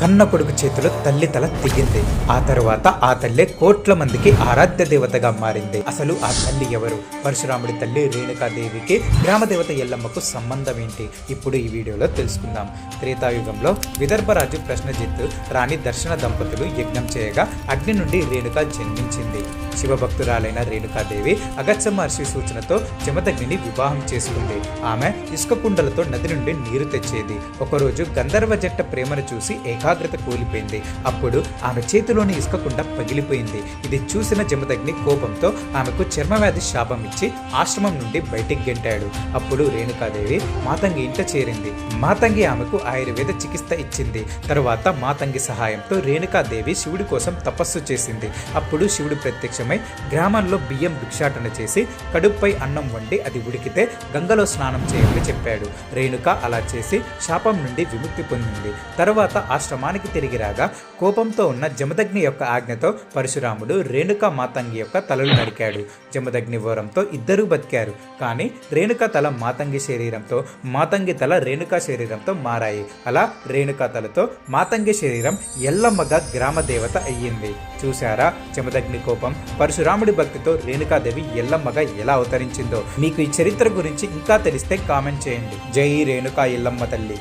కన్న కొడుకు చేతిలో తల్లి తల తెగింది. ఆ తరువాత ఆ తల్లే కోట్ల మందికి ఆరాధ్య దేవతగా మారింది. అసలు ఆ తల్లి ఎవరు? పరశురాముడి తల్లి రేణుకాదేవికి గ్రామదేవత ఎల్లమ్మకు సంబంధం ఏంటి ఇప్పుడు ఈ వీడియోలో తెలుసుకుందాం. త్రేతాయుగంలో విదర్భరాజు ప్రశ్నజిత్ రాణి దర్శన దంపతులు యజ్ఞం చేయగా అగ్ని నుండి రేణుక జన్మించింది. శివభక్తురాలైన రేణుకాదేవి అగత్య మహర్షి సూచనతో జమదగ్నిని వివాహం చేసుకుంది. ఆమె ఇసుక కుండలతో నది నుండి నీరు తెచ్చేది. ఒకరోజు గంధర్వ జట్ట ప్రేమను చూసి ఏకాగ్రత కూలిపోయింది. అప్పుడు ఆమె చేతిలోని ఇసుక కుండ పగిలిపోయింది. ఇది చూసిన జమదగ్ని కోపంతో ఆమెకు చర్మవ్యాధి శాపం ఇచ్చి ఆశ్రమం నుండి బయటికి గెంటాడు. అప్పుడు రేణుకాదేవి మాతంగి ఇంట చేరింది. మాతంగి ఆమెకు ఆయుర్వేద చికిత్స ఇచ్చింది. తరువాత మాతంగి సహాయంతో రేణుకాదేవి శివుడి కోసం తపస్సు చేసింది. అప్పుడు శివుడు ప్రత్యక్షమై గ్రామంలో బియ్యం భిక్షాటన చేసి కడుపుపై అన్నం వండి అది ఉడికితే గంగలో స్నానం చేయమని చెప్పాడు. రేణుక అలా చేసి శాపం నుండి విముక్తి పొందింది. తరువాత ఆశ్రమానికి తిరిగి రాగా కోపంతో ఉన్న జమదగ్ని యొక్క ఆజ్ఞతో పరశురాముడు రేణుక మాతంగి యొక్క తలలు నరికాడు. జమదగ్ని వరంతో ఇద్దరూ బతికారు. కానీ రేణుక తల మాతంగి శరీరంతో మాతంగి తల రేణుక శరీరంతో మారాయి. అలా రేణుక తలతో మాతంగి శరీరం ఎల్లమ్మగా గ్రామ దేవత అయ్యింది. చూశారా? జమదగ్ని కోపం పరశురాముడి భక్తితో రేణుకాదేవి ఎల్లమ్మగా ఎలా అవతరించిందో. మీకు ఈ చరిత్ర గురించి ఇంకా తెలిస్తే కామెంట్ చేయండి. జై రేణుకా ఎల్లమ్మ తల్లి.